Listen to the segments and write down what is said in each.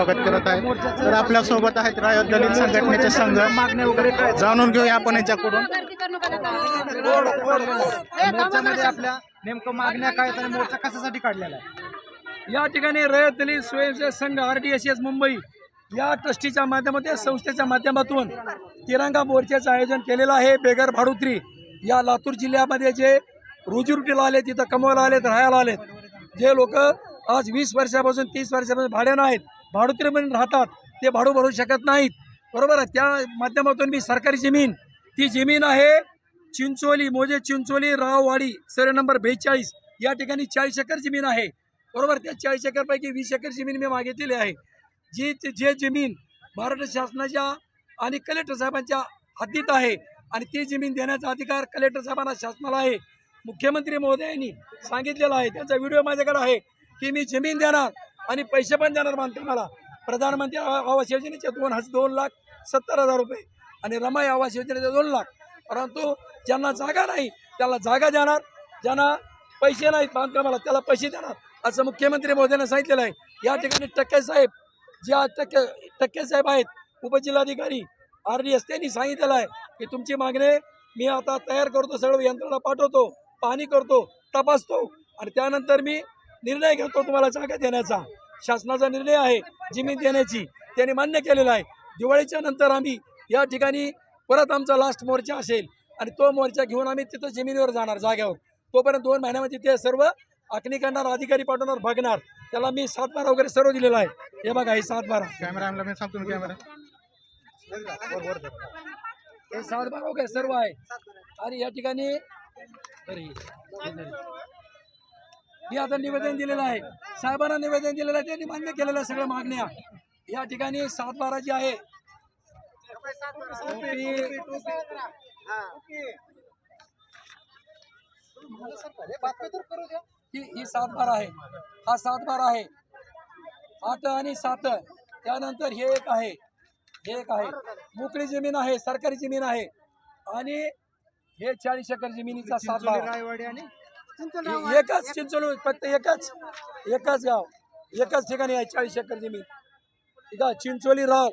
स्वागत करत आहे तर आपल्यासोबत आहेत रायत दलित संघटनेचे संघ. मागण्या वगैरे काय जाणून घेऊया आपण याच्याकडून. मोर्चामध्ये आपल्या नेमकं मागण्या काय आणि मोर्चा कशासाठी काढलेला आहे? या ठिकाणी रयत दलित Swayamsevak Sangh R S S Mumbai या ट्रस्टीच्या माध्यमातून संस्थेच्या माध्यमातून तिरंगा मोर्चाचं आयोजन केलेलं आहे. बेगर भाडुत्री या लातूर जिल्ह्यामध्ये जे रोजीरोटीला आले तिथं कमवायला आलेत राहायला आलेत. जे लोक आज वीस वर्षापासून तीस वर्षापासून भाड्यानं आहेत भाडुत्रीमध्ये राहतात ते भाडू भरू शकत नाहीत. बरोबर आहे? त्या माध्यमातून मी सरकारी जमीन ती जमीन आहे चिंचोली मोजे चिंचोली राववाडी सर्वे नंबर बेचाळीस. या ठिकाणी चाळीस एकर जमीन आहे. बरोबर? त्या चाळीस एकरपैकी वीस एकर जमीन मी मागितलेली आहे. जी जे जमीन महाराष्ट्र शासनाच्या आणि कलेक्टर साहेबांच्या हद्दीत आहे आणि ती जमीन देण्याचा अधिकार कलेक्टर साहेबांना शासनाला आहे. मुख्यमंत्री महोदयांनी सांगितलेलं आहे. त्याचा व्हिडिओ माझ्याकडे आहे की मी जमीन देणार आणि पैसे पण देणार बांधकामाला प्रधानमंत्री आवा- आवास योजनेचे दोन हज दोन लाख सत्तर हजार रुपये आणि रमाई आवास योजनेचे दोन लाख. परंतु ज्यांना जागा नाही त्याला जागा देणार. ज्यांना पैसे नाहीत बांधकामाला त्याला पैसे देणार. असं मुख्यमंत्री महोदयांनी सांगितलेलं आहे. या ठिकाणी टक्के साहेब ज्या टक्के टक्के साहेब आहेत उपजिल्हाधिकारी आर डी एस त्यांनी सांगितलेलं आहे की तुमची मागणी मी आता तयार करतो सर्व यंत्रणा पाठवतो पाहणी करतो तपासतो आणि त्यानंतर मी निर्णय घेतो तुम्हाला जागा देण्याचा. शासनाचा निर्णय आहे जमीन देण्याची. त्यांनी मान्य केलेला आहे. दिवाळीच्या नंतर आम्ही या ठिकाणी परत आमचा लास्ट मोर्चा असेल आणि तो मोर्चा घेऊन आम्ही तिथं जमिनीवर जाणार जाग्यावर. तोपर्यंत दोन महिन्यामध्ये ते सर्व आखणी करणार अधिकारी पाठवणार बघणार. त्याला मी सातबारा वगैरे सर्व दिलेला आहे. हे बघा हे सातबारा कॅमेरा मी सांगतो कॅमेरा. हे सातबारा वगैरे सर्व आहे. आणि या ठिकाणी हे मी आता निवेदन दिलेलं आहे. साहेबांना निवेदन दिलेलं आहे. त्यांनी मान्य केलेलं सगळ्या मागण्या या ठिकाणी सातबारा जी आहे ही ही सातबारा आहे. हा सातबारा आहे. आठ आणि सात त्यानंतर हे एक आहे. हे एक आहे. मोकळी जमीन आहे सरकारी जमीन आहे. आणि हे चाळीस एकर जमिनीचा सातबारा. रायवाडी आणि एकच चिंचोली फक्त एकच एकच गाव एकाच ठिकाणी आहे चाळीस एकर जमीन. इथं चिंचोली राव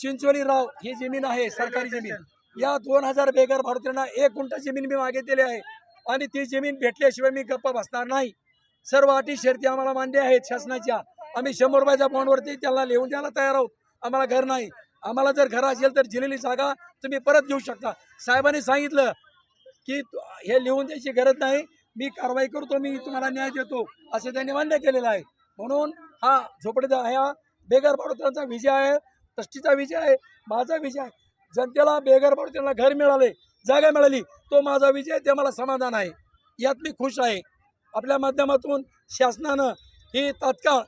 चिंचोली राव ही जमीन आहे सरकारी जमीन. या दोन हजार बेगर भारतीयांना एक गुंठा जमीन मी मागितलेली आहे. आणि ती जमीन भेटल्याशिवाय मी गप्प बसणार नाही. सर्व अटी शर्ती आम्हाला मान्य आहेत शासनाच्या. आम्ही शंभर रुपयाच्या बॉन्डवरती त्याला लिहून द्यायला तयार आहोत. आम्हाला घर नाही. आम्हाला जर घर असेल तर दिलेली जागा तुम्ही परत घेऊ शकता. साहेबांनी सांगितलं की हे लिहून द्यायची गरज नाही. मी कारवाई करतो मी तुम्हाला न्याय देतो असं त्यांनी मान्य केलेलं आहे. म्हणून हा झोपडीचा ह्या बेघर बाडोत्यांचा विजय आहे ट्रस्टीचा विजय आहे माझा विजय आहे. जनतेला बेघर बाडोत्यांना घर मिळाले जागा मिळाली तो माझा विजय ते मला समाधान आहे. यात मी खुश आहे. आपल्या माध्यमातून शासनानं ही तात्काळ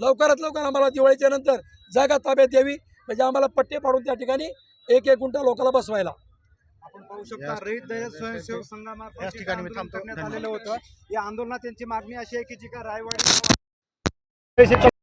लवकरात लवकर आम्हाला दिवाळीच्या नंतर जागा ताब्यात यावी म्हणजे आम्हाला पट्टे पाडून त्या ठिकाणी एक एक गुंठा लोकांना बसवायला. आपण पाहू शकता रहित दलित स्वयंसेवक संघामार्फत याच जे ठिकाणी मी आंदोलन थांबतो. करण्यात धन्यवाद. आलेलं होतं या आंदोलनात त्यांची मागणी अशी आहे की जी का रायवाडी